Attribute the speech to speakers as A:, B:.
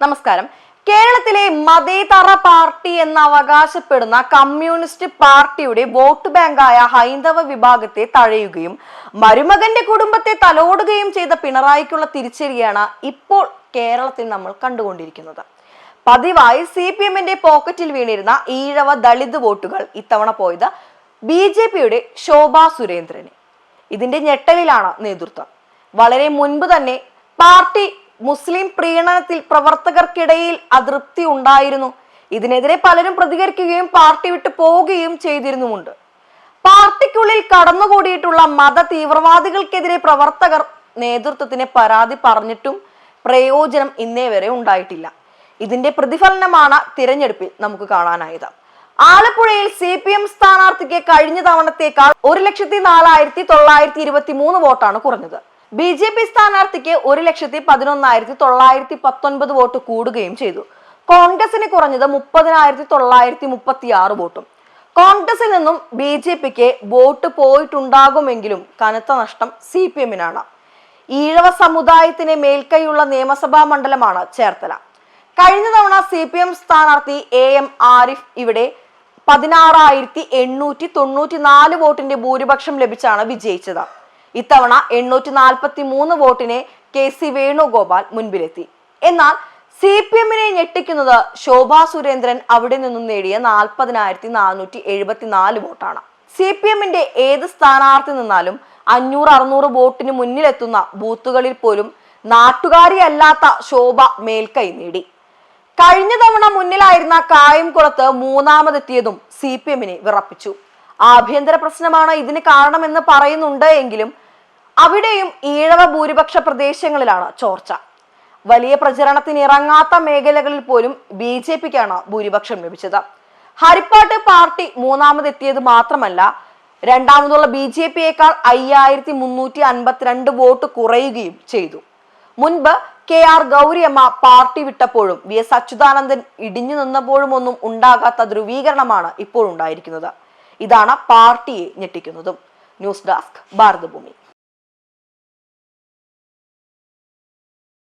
A: നമസ്കാരം. കേരളത്തിലെ മതേതര പാർട്ടി എന്ന് അവകാശപ്പെടുന്ന കമ്മ്യൂണിസ്റ്റ് പാർട്ടിയുടെ വോട്ട് ബാങ്കായ ഹൈന്ദവ വിഭാഗത്തെ തഴയുകയും മരുമകന്റെ കുടുംബത്തെ തലോടുകയും ചെയ്ത പിണറായിക്കുള്ള തിരിച്ചടിയാണ് ഇപ്പോൾ കേരളത്തിൽ നമ്മൾ കണ്ടുകൊണ്ടിരിക്കുന്നത്. പതിവായി സി പി എമ്മിന്റെ പോക്കറ്റിൽ വീണിരുന്ന ഈഴവ ദളിത് വോട്ടുകൾ ഇത്തവണ പോയത് ബി ജെ പിയുടെ ശോഭാ സുരേന്ദ്രന്. ഇതിന്റെ ഞെട്ടലിലാണ് നേതൃത്വം. വളരെ മുൻപ് തന്നെ പാർട്ടി മുസ്ലിം പ്രീണനത്തിൽ പ്രവർത്തകർക്കിടയിൽ അതൃപ്തി ഉണ്ടായിരുന്നു. ഇതിനെതിരെ പലരും പ്രതികരിക്കുകയും പാർട്ടി വിട്ടു പോവുകയും ചെയ്തിരുന്നുമുണ്ട്. പാർട്ടിക്കുള്ളിൽ കടന്നുകൂടിയിട്ടുള്ള മത തീവ്രവാദികൾക്കെതിരെ പ്രവർത്തകർ നേതൃത്വത്തിന് പരാതി പറഞ്ഞിട്ടും പ്രയോജനം ഇന്നേ വരെ ഉണ്ടായിട്ടില്ല. ഇതിന്റെ പ്രതിഫലനമാണ് തിരഞ്ഞെടുപ്പിൽ നമുക്ക് കാണാനായത്. ആലപ്പുഴയിൽ സി പി എം സ്ഥാനാർത്ഥിക്ക് കഴിഞ്ഞ തവണത്തേക്കാൾ ഒരു ലക്ഷത്തി നാലായിരത്തി തൊള്ളായിരത്തി ഇരുപത്തി മൂന്ന് വോട്ടാണ് കുറഞ്ഞത്. ബി ജെ പി സ്ഥാനാർത്ഥിക്ക് ഒരു ലക്ഷത്തി പതിനൊന്നായിരത്തി തൊള്ളായിരത്തി പത്തൊൻപത് വോട്ട് കൂടുകയും ചെയ്തു. കോൺഗ്രസിന് കുറഞ്ഞത് മുപ്പതിനായിരത്തി തൊള്ളായിരത്തി മുപ്പത്തി ആറ് വോട്ടും. കോൺഗ്രസിൽ നിന്നും ബി ജെ പിക്ക് വോട്ട് പോയിട്ടുണ്ടാകുമെങ്കിലും കനത്ത നഷ്ടം സി പി എമ്മിനാണ്. ഈഴവ സമുദായത്തിന് മേൽക്കൈയുള്ള നിയമസഭാ മണ്ഡലമാണ് ചേർത്തല. കഴിഞ്ഞ തവണ സി പി എം സ്ഥാനാർത്ഥി എ എം ആരിഫ് ഇവിടെ പതിനാറായിരത്തി എണ്ണൂറ്റി തൊണ്ണൂറ്റി നാല് വോട്ടിന്റെ ഭൂരിപക്ഷം ലഭിച്ചാണ് വിജയിച്ചത്. ഇത്തവണ എണ്ണൂറ്റി നാൽപ്പത്തി മൂന്ന് വോട്ടിന് കെ സി വേണുഗോപാൽ മുൻപിലെത്തി. എന്നാൽ സി പി എമ്മിനെ ഞെട്ടിക്കുന്നത് ശോഭാ സുരേന്ദ്രൻ അവിടെ നിന്നും നേടിയ നാൽപ്പതിനായിരത്തി നാനൂറ്റി എഴുപത്തിനാല് വോട്ടാണ്. സി പി എമ്മിന്റെ ഏത് സ്ഥാനാർത്ഥി നിന്നാലും അഞ്ഞൂറ് അറുന്നൂറ് വോട്ടിന് മുന്നിലെത്തുന്ന ബൂത്തുകളിൽ പോലും നാട്ടുകാരിയല്ലാത്ത ശോഭ മേൽക്കൈ നേടി. കഴിഞ്ഞ തവണ മുന്നിലായിരുന്ന കായംകുളത്ത് മൂന്നാമതെത്തിയതും സി പി എമ്മിനെ വിറപ്പിച്ചു. ആഭ്യന്തര പ്രശ്നമാണ് ഇതിന് കാരണമെന്ന് പറയുന്നുണ്ട് എങ്കിലും അവിടെയും ഈഴവ ഭൂരിപക്ഷ പ്രദേശങ്ങളിലാണ് ചോർച്ച. വലിയ പ്രചരണത്തിന് ഇറങ്ങാത്ത മേഖലകളിൽ പോലും ബി ജെ പിക്കാണ് ഭൂരിപക്ഷം ലഭിച്ചത്. ഹരിപ്പാട്ട് പാർട്ടി മൂന്നാമതെത്തിയത് മാത്രമല്ല രണ്ടാമതുള്ള ബി ജെ പിയേക്കാൾ അയ്യായിരത്തി മുന്നൂറ്റി അൻപത്തിരണ്ട് വോട്ട് കുറയുകയും ചെയ്തു. മുൻപ് കെ ആർ ഗൗരിയമ്മ പാർട്ടി വിട്ടപ്പോഴും വി എസ് അച്യുതാനന്ദൻ ഇടിഞ്ഞു നിന്നപ്പോഴും ഒന്നും ഉണ്ടാകാത്ത ധ്രുവീകരണമാണ് ഇപ്പോൾ ഉണ്ടായിരിക്കുന്നത്. ഇതാണ് പാർട്ടിയെ ഞെട്ടിക്കുന്നതും. News desk Bharathabhoomi.